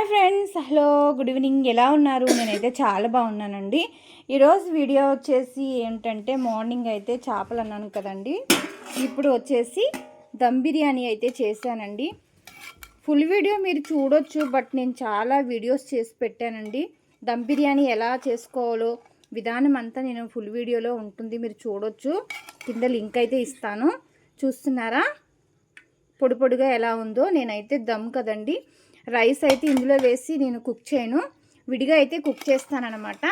Hi friends hello good evening. ఎలా ఉన్నారు? నేనైతే చాలా బాగున్నానండి. ఈరోజు వీడియో వచ్చేసి ఏంటంటే మార్నింగ్ అయితే చేపలు అన్నాను కదండి. ఇప్పుడు వచ్చేసి దమ్ బిర్యానీ అయితే చేశానండి. ఫుల్ వీడియో మీరు చూడొచ్చు బట్ నేను చాలా వీడియోస్ చేసి పెట్టానండి. దమ్ బిర్యానీ ఎలా చేసుకోవాలో విధానం అంతా నేను ఫుల్ వీడియోలో ఉంటుంది మీరు చూడొచ్చు. కింద లింక్ అయితే ఇస్తాను. చూస్తున్నారా? పొడి పొడిగా ఎలా ఉందో నేనైతే దమ్ కదండి. రైస్ అయితే ఇందులో వేసి నేను కుక్ చేయను. విడిగా అయితే కుక్ చేస్తానన్నమాట.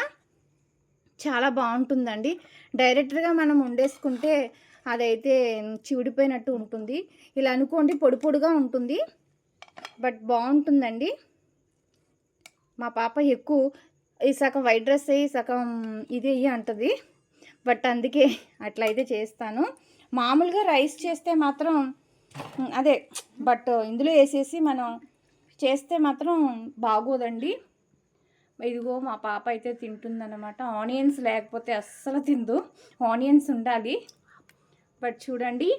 చాలా బాగుంటుందండి. డైరెక్ట్గా మనం వండేసుకుంటే అదైతే చివిడిపోయినట్టు ఉంటుంది. ఇలా అనుకోండి పొడి పొడిగా ఉంటుంది. బట్ బాగుంటుందండి. మా పాప ఎక్కువ ఈ సగం వైట్ డ్రెస్ అయ్యి సగం ఇది అయ్యి అంటుంది. బట్ అందుకే అట్లయితే చేస్తాను. మామూలుగా రైస్ చేస్తే మాత్రం అదే బట్ ఇందులో వేసేసి మనం చేస్తే మాత్రం బాగోదండి. ఇదిగో మా పాప అయితే తింటుందన్నమాట. ఆనియన్స్ లేకపోతే అస్సలు తిందు. ఆనియన్స్ ఉండాలి. బట్ చూడండి.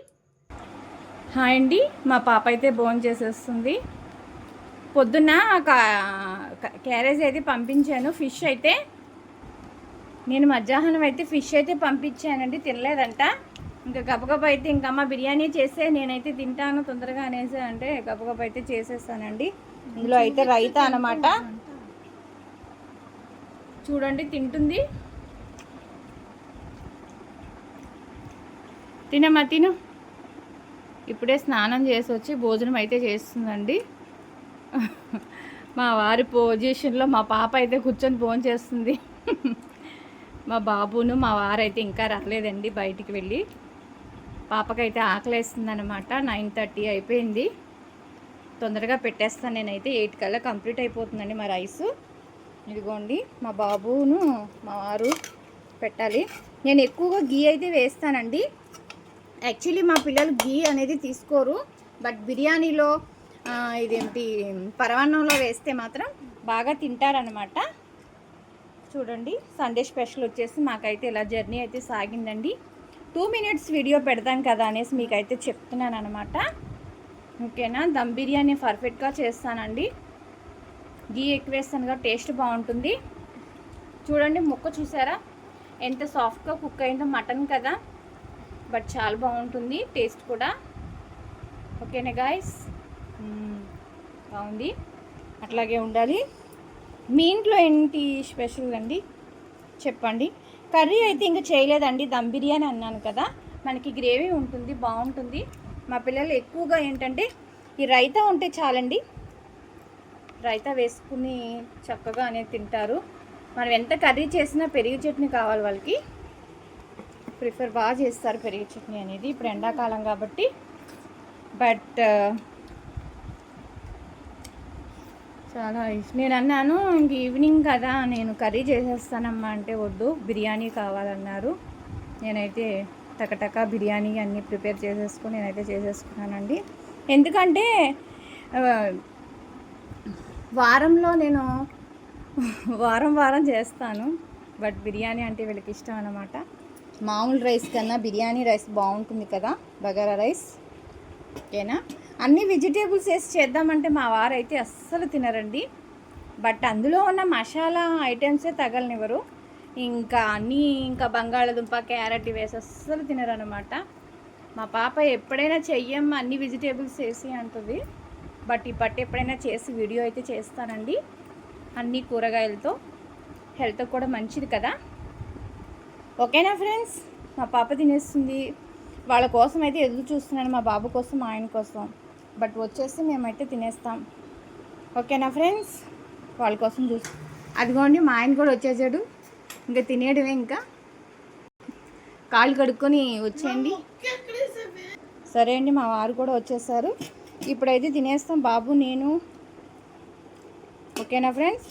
హాయ్ అండి. మా పాప అయితే భోజనం చేసేస్తుంది. పొద్దున్న క్యారేజ్ అయితే పంపించాను. ఫిష్ అయితే. నేను మధ్యాహ్నం అయితే ఫిష్ అయితే పంపించానండి. తినలేదంట. ఇంకా గబగబ అయితే ఇంకా అమ్మ బిర్యానీ చేసే నేనైతే తింటాను తొందరగా అనేసి అంటే గబగబ అయితే చేసేస్తానండి. ఇందులో అయితే రైతా అనమాట చూడండి తింటుంది. తినమ్మా తిను. ఇప్పుడే స్నానం చేసి వచ్చి భోజనం అయితే చేస్తుందండి. మా వారి పొజిషన్లో మా పాప అయితే కూర్చొని ఫోన్ చేస్తుంది. మా బాబును మా వారైతే ఇంకా రాలేదండి బయటికి వెళ్ళి. పాపకైతే ఆకలేస్తుంది అనమాట నైన్ థర్టీ అయిపోయింది. తొందరగా పెట్టేస్తాను నేనైతే. ఎయిట్ కల్లా కంప్లీట్ అయిపోతుందండి మా రైస్. ఇదిగోండి మా బాబును మా వారు పెట్టాలి. నేను ఎక్కువగా గీ అయితే వేస్తానండి. యాక్చువల్లీ మా పిల్లలు గీ అనేది తీసుకోరు. బట్ బిర్యానీలో ఇదేంటి పరవాన్నంలో వేస్తే మాత్రం బాగా తింటారనమాట చూడండి సండే స్పెషల్ వచ్చేసి మాకైతే ఇలా జర్నీ అయితే సాగిందండి. టూ మినిట్స్ వీడియో పెడతాను కదా అనేసి మీకైతే చెప్తున్నాను అనమాట ఓకేనా? దమ్ బిర్యానీ పర్ఫెక్ట్గా చేస్తానండి. గీ ఎక్కువ కదా టేస్ట్ బాగుంటుంది. చూడండి ముక్క చూసారా? ఎంత సాఫ్ట్గా కుక్ అయిందో మటన్ కదా. బట్ చాలా బాగుంటుంది టేస్ట్ కూడా. ఓకేనా గాయస్? బాగుంది. అట్లాగే ఉండాలి. మీ ఇంట్లో ఏంటి స్పెషల్ అండి? చెప్పండి. కర్రీ అయితే ఇంకా చేయలేదండి. దమ్ బిర్యానీ అన్నాను కదా మనకి గ్రేవీ ఉంటుంది బాగుంటుంది. మా పిల్లలు ఎక్కువగా ఏంటంటే ఈ రైతా ఉంటే చాలండి. రైతా వేసుకుని చక్కగా అనేది తింటారు. మనం ఎంత కర్రీ చేసినా పెరుగు చట్నీ కావాలి వాళ్ళకి. ప్రిఫర్ బాగా చేస్తారు పెరుగు చట్నీ అనేది. ఇప్పుడు ఎండాకాలం కాబట్టి. బట్ చాలా ఇష్టం నేను అన్నాను ఇంక ఈవినింగ్ కదా నేను కర్రీ చేసేస్తానమ్మా అంటే వద్దు బిర్యానీ కావాలన్నారు. నేనైతే టకటక బిర్యానీ అన్నీ ప్రిపేర్ చేసేసుకుని నేనైతే చేసేసుకున్నానండి. ఎందుకంటే వారంలో నేను వారం వారం చేస్తాను బట్ బిర్యానీ అంటే వీళ్ళకి ఇష్టం అనమాట మామూలు రైస్ కన్నా బిర్యానీ రైస్ బాగుంటుంది కదా బగారా రైస్. ఓకేనా? అన్ని వెజిటేబుల్స్ వేసి చేద్దామంటే మా వారు అయితే అస్సలు తినరండి. బట్ అందులో ఉన్న మసాలా ఐటమ్సే తగలనివ్వరు. ఇంకా అన్నీ ఇంకా బంగాళదుంప క్యారెట్ వేసి అస్సలు తినరనమాట మా పాప ఎప్పుడైనా చెయ్యమ్మ అన్ని వెజిటేబుల్స్ వేసి అంటుంది. బట్ ఈ పట్టు ఎప్పుడైనా చేసి వీడియో అయితే చేస్తానండి. అన్ని కూరగాయలతో. హెల్త్ కూడా మంచిది కదా. ఓకేనా ఫ్రెండ్స్? మా పాప తినేస్తుంది. వాళ్ళ కోసం అయితే ఎదురు చూస్తున్నాను మా బాబు కోసం ఆయన కోసం. బట్ వచ్చేసి మేమైతే తినేస్తాం. ఓకేనా ఫ్రెండ్స్? వాళ్ళ కోసం చూసి. అదిగోండి మా ఆయన కూడా వచ్చేసాడు. ఇంకా తినేయడమే ఇంకా. కాళ్ళు కడుక్కొని వచ్చేయండి. సరే అండి మా వారు కూడా వచ్చేసారు. ఇప్పుడైతే తినేస్తాం బాబు నేను. ఓకేనా ఫ్రెండ్స్?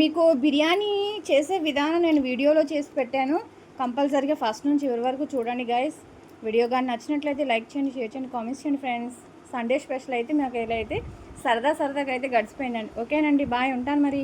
మీకు బిర్యానీ చేసే విధానం నేను వీడియోలో చేసి పెట్టాను. కంపల్సరీగా ఫస్ట్ నుంచి చివరి వరకు చూడండి గాయస్ వీడియో కానీ నచ్చినట్లయితే లైక్ చేయండి షేర్ చేయండి కామెంట్స్ చేయండి ఫ్రెండ్స్ సండే స్పెషల్ అయితే మాకు ఇలా అయితే సరదా సరదాగా అయితే గడిచిపోయిందండి. ఓకేనండి బాయ్ ఉంటాను మరి.